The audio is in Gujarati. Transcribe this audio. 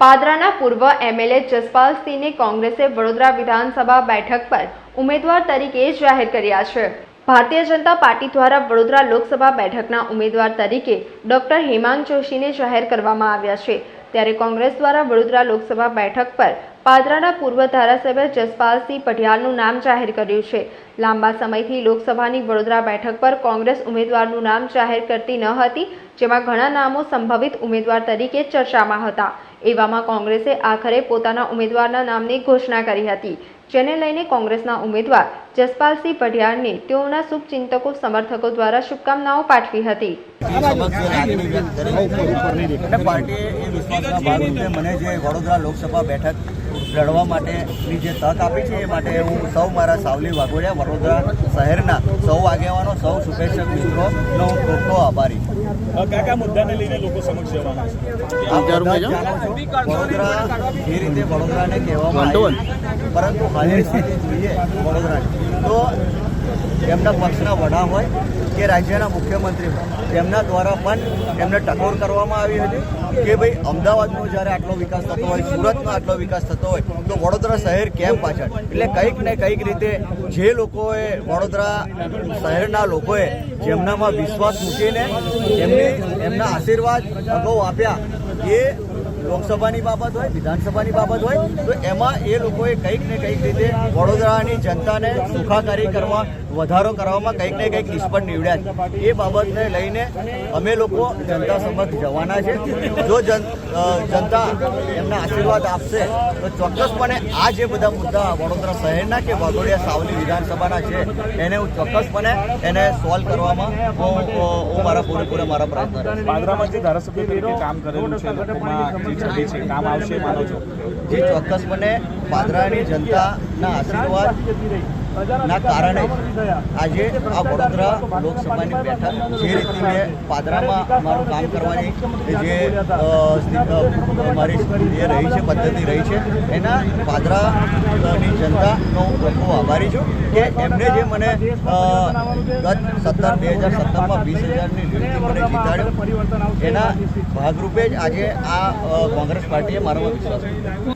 પાદરાના પૂર્વ એમએલએ જસપાલસિંહને કોંગ્રેસે વડોદરા વિધાનસભા બેઠક પર ઉમેદવાર તરીકે જાહેર કર્યા છે. ભારતીય જનતા પાર્ટી દ્વારા વડોદરા લોકસભા બેઠકના ઉમેદવાર તરીકે ડોક્ટર હેમાંગ જોશીને જાહેર કરવામાં આવ્યા છે. ત્યારે કોંગ્રેસ દ્વારા વડોદરા લોકસભા બેઠક પર પાદરાના પૂર્વ ધારાસભ્ય જસપાલસિંહ પઢિયારનું નામ જાહેર કર્યું છે. લાંબા સમયથી લોકસભાની વડોદરા બેઠક પર કોંગ્રેસ ઉમેદવારનું નામ જાહેર કરતી ન હતી, જેમાં ઘણા નામો સંભવિત ઉમેદવાર તરીકે ચર્ચામાં હતા. એવામાં કોંગ્રેસે આખરે પોતાના ઉમેદવારના નામની ઘોષણા કરી હતી. જેને લઈને કોંગ્રેસના ઉમેદવાર જસપાલસિંહ પઢિયારને તેઓના શુભચિંતકો સમર્થકો દ્વારા શુભકામનાઓ પાઠવી હતી. મને વડોદરા લોકસભા બેઠક લડવા માટેની જે તક આપી છે એ માટે હું સૌ મારા સાવલી વાઘોડિયા વડોદરા શહેરના સૌ આગેવાનો સૌ શુભેચ્છક મિત્રોનો હું ખૂબ ખૂબ આભારી મુદ્દાને લઈને લોકો સમક્ષ જવાના છો, વડોદરા જે રીતે વડોદરાને કહેવામાં આવે પરંતુ હાલની સ્થિતિ જોઈએ વડોદરાની. તો એમના પક્ષના વડા હોય કે રાજ્યના મુખ્યમંત્રી હોય, તેમના દ્વારા પણ એમને ટકોર કરવામાં આવી હતી કે ભાઈ, અમદાવાદનો જ્યારે આટલો વિકાસ થતો હોય, સુરતનો આટલો વિકાસ થતો હોય, તો વડોદરા શહેર કેમ પાછળ? એટલે કંઈક ને કંઈક રીતે જે લોકોએ વડોદરા શહેરના લોકોએ જેમનામાં વિશ્વાસ મૂકીને એમને, એમના આશીર્વાદ, અગાઉ આપ્યા એ લોકસભાની બાબત હોય, વિધાનસભાની બાબત હોય, તો એમાં એ લોકોએ કંઈક ને કંઈક રીતે વડોદરાની જનતાને સુખાકારી કરવા વધારો કરવામાં કંઈક ને કંઈક નિષ્ફળ નીવડ્યા છે. એ બાબતને લઈને અમે લોકો જનતા સમક્ષ જવાના છે. જો જન જનતા એમના આશીર્વાદ આપશે તો ચોક્કસપણે આ જે બધા મુદ્દા વડોદરા શહેરના કે વાઘોડિયા સાવલી વિધાનસભાના છે એને હું ચોક્કસપણે એને સોલ્વ કરવામાં હું હું મારા પૂરેપૂરા મારા પ્રયત્ન કરીશ પાદરામાં જે ધારાસભ્ય તરીકે કામ કરેલું છે લોકોમાં જે છે કામ આવશે માનો છો? જે ચોક્કસપણે પાદરાની જનતાના આશીર્વાદ ના કારણે આજે આ વડોદરા લોકસભાની બેઠક જે રીતે મેં પાદરામાં મારું કામ કરવાની જે મારી જે રહી છે પદ્ધતિ રહી છે એના પાદરાની જનતાનો હું ખૂબ આભારી છું કે એમને જે મને ગત સત્તર બે હજાર સત્તરમાં વીસ હજારની નિયુક્તિ મને જીતાડ્યો એના ભાગરૂપે જ આજે આ કોંગ્રેસ પાર્ટીએ મારામાં વિશ્વાસ